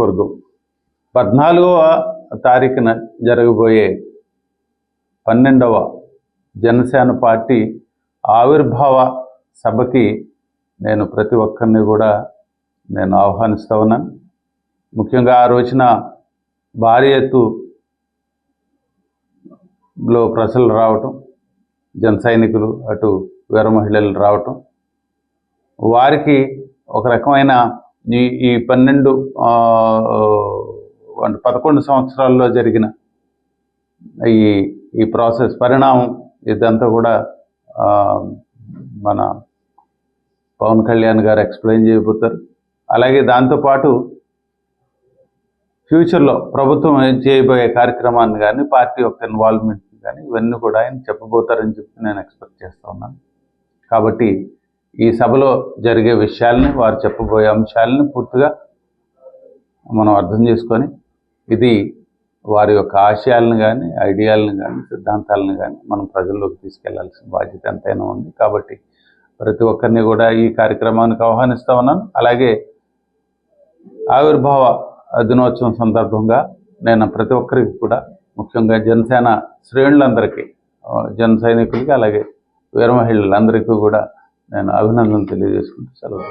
నియోజకవర్గం పద్నాలుగవ తారీఖున జరగబోయే పన్నెండవ జనసేన పార్టీ ఆవిర్భావ సభకి నేను ప్రతి ఒక్కరిని కూడా నేను ఆహ్వానిస్తూ ఉన్నాను. ముఖ్యంగా ఆ రోజున భారీ ఎత్తులో ప్రజలు రావటం జన సైనికులు అటు వీర మహిళలు రావటం వారికి ఒక రకమైన ఈ ఈ పన్నెండు అంటే పదకొండు సంవత్సరాల్లో జరిగిన ఈ ఈ ప్రాసెస్ పరిణామం ఇదంతా కూడా మన పవన్ కళ్యాణ్ గారు ఎక్స్ప్లెయిన్ చేయబోతారు. అలాగే దాంతోపాటు ఫ్యూచర్లో ప్రభుత్వం చేయబోయే కార్యక్రమాన్ని కానీ పార్టీ యొక్క ఇన్వాల్వ్మెంట్ కానీ ఇవన్నీ కూడా ఆయన చెప్పబోతారని చెప్పి నేను ఎక్స్పెక్ట్ చేస్తూ ఉన్నాను. కాబట్టి ఈ సభలో జరిగే విషయాల్ని వారు చెప్పబోయే అంశాలని పూర్తిగా మనం అర్థం చేసుకొని ఇది వారి యొక్క ఆశయాలను కానీ ఐడియాలను కానీ సిద్ధాంతాలను కానీ మనం ప్రజల్లోకి తీసుకెళ్ళాల్సిన బాధ్యత ఎంతైనా ఉంది. కాబట్టి ప్రతి ఒక్కరిని కూడా ఈ కార్యక్రమానికి ఆహ్వానిస్తూ ఉన్నాను. అలాగే ఆవిర్భావ దినోత్సవం సందర్భంగా నేను ప్రతి ఒక్కరికి కూడా ముఖ్యంగా జనసేన శ్రేణులందరికీ జన సైనికులకి అలాగే వీర మహిళలందరికీ కూడా నేను అభినందనలు తెలియజేసుకుంటూ సెలవు